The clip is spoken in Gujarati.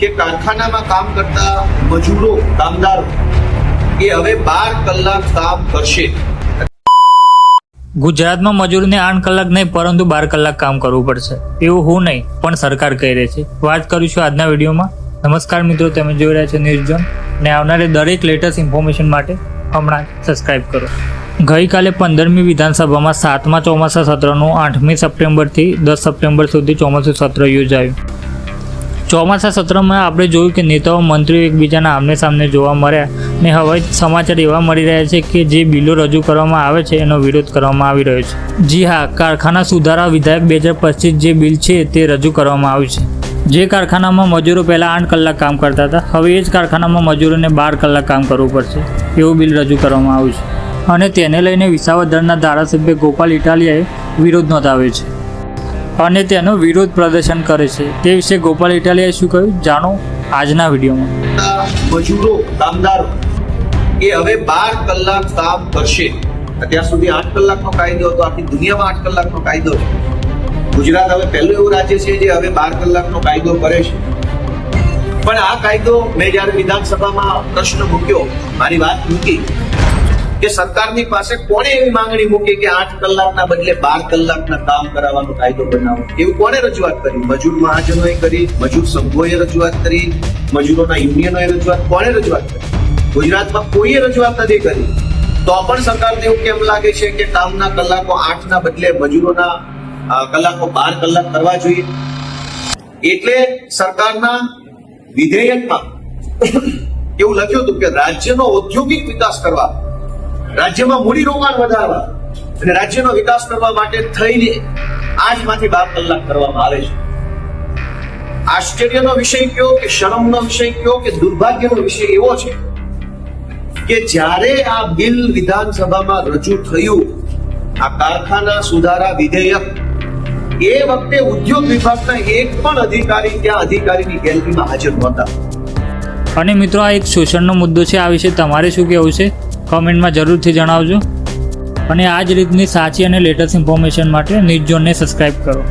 કે કારખાનામાં કામ કરતા મજૂરો, કામદારો, એ હવે બાર કલાક કામ કરશે. ગુજરાતમાં મજૂરને આઠ કલાક નહીં, પરંતુ બાર કલાક કામ કરવું પડશે. એવું હું નહીં, પણ સરકાર કહી રહી છે. વાત કરું છું આજના વિડીયોમાં. નમસ્કાર મિત્રો, તમે જોઈ રહ્યા છો ન્યૂઝ ઝોન ને આવનારી દરેક લેટેસ્ટ ઇન્ફોર્મેશન માટે હમણાં સબસ્ક્રાઇબ કરો. ગઈકાલે પંદરમી વિધાનસભામાં સાતમા ચોમાસા સત્રનું આઠમી સપ્ટેમ્બરથી દસ સપ્ટેમ્બર સુધી ચોમાસું સત્ર યોજાયું. ચોમાસા સત્રમાં આપણે જોયું કે નેતાઓ, મંત્રીઓ એકબીજાના આમને સામને જોવા મળ્યા ને હવે સમાચાર એવા મળી રહ્યા છે કે જે બિલો રજૂ કરવામાં આવે છે એનો વિરોધ કરવામાં આવી રહ્યો છે. જી હા, કારખાના સુધારા વિધાયક બે હજાર પચીસ જે બિલ છે તે રજૂ કરવામાં આવ્યું છે. જે કારખાનામાં મજૂરો પહેલાં આઠ કલાક કામ કરતા હતા, હવે એ જ કારખાનામાં મજૂરોને બાર કલાક કામ કરવું પડશે. એવું બિલ રજૂ કરવામાં આવ્યું છે. અને તેને લઈને વિસાવદરના ધારાસભ્ય ગોપાલ ઇટાલિયાએ વિરોધ નોંધાવ્યો છે. અને તેનો વિરોધ પ્રદર્શન કરે છે. તે વિશે ગોપાલ ઇટાલિયાએ શું કહ્યું? જાણો આજના વિડીયોમાં. મજૂરો, કામદારો, એ હવે બાર કલાક કામ કરશે. અત્યાર સુધી આઠ કલાકનો કાયદો હતો, આખી દુનિયામાં આઠ કલાકનો કાયદો છે. ગુજરાત હવે પહેલું એવું રાજ્ય છે જે હવે બાર કલાકનો કાયદો કરે છે. પણ આ કાયદો મેં જ્યારે વિધાનસભામાં પ્રશ્ન મૂક્યો, મારી વાત મૂકી. કે સરકારની પાસે કોણે એવી માંગણી મૂકી કે આઠ કલાકના બદલે બાર કલાકના કામ કરાવવાનો કાયદો બનાવો? એવું કોણે રજૂઆત કરી? મજૂર મહાજનોએ કરી, મજૂર સંઘોએ રજૂઆત કરી, મજૂરોના યુનિયનોએ રજૂઆત. કોણે રજૂઆત કરી? ગુજરાતમાં કોઈએ રજૂઆત નથી કરી? તો પણ સરકારને એવું કેમ લાગે છે કે કામના કલાકો આઠના બદલે મજૂરોના કલાકો બાર કલાક કરવા જોઈએ? એટલે સરકારના વિધેયકમાં એવું લખ્યું હતું કે રાજ્યનો ઔદ્યોગિક વિકાસ કરવા રાજ્યમાં મૂડીરોકાણ વધારવા અને રાજ્યનો વિકાસ કરવા માટે થઈને આજમાંથી બાર કલાક કરવામાં આવે છે. આશ્ચર્યનો વિષય કયો કે શરમનો વિષય કયો કે દુર્ભાગ્યનો વિષય એવો છે કે જ્યારે આ બિલ વિધાનસભામાં રજૂ થયું, આ કારખાના સુધારા વિધેયક, એ વખતે ઉદ્યોગ વિભાગના એક પણ અધિકારી ત્યાં અધિકારીની ગેલેરીમાં હાજર નહોતા. અને મિત્રો, આ એક શોષણનો મુદ્દો છે. આ વિશે તમારે શું કહેવું છે? કોમેન્ટમાં જરૂરથી જણાવજો. અને આ જ રીતની સાચી અને લેટેસ્ટ ઇન્ફોર્મેશન માટે ન્યૂઝ ઝોનને સબસ્ક્રાઈબ કરો.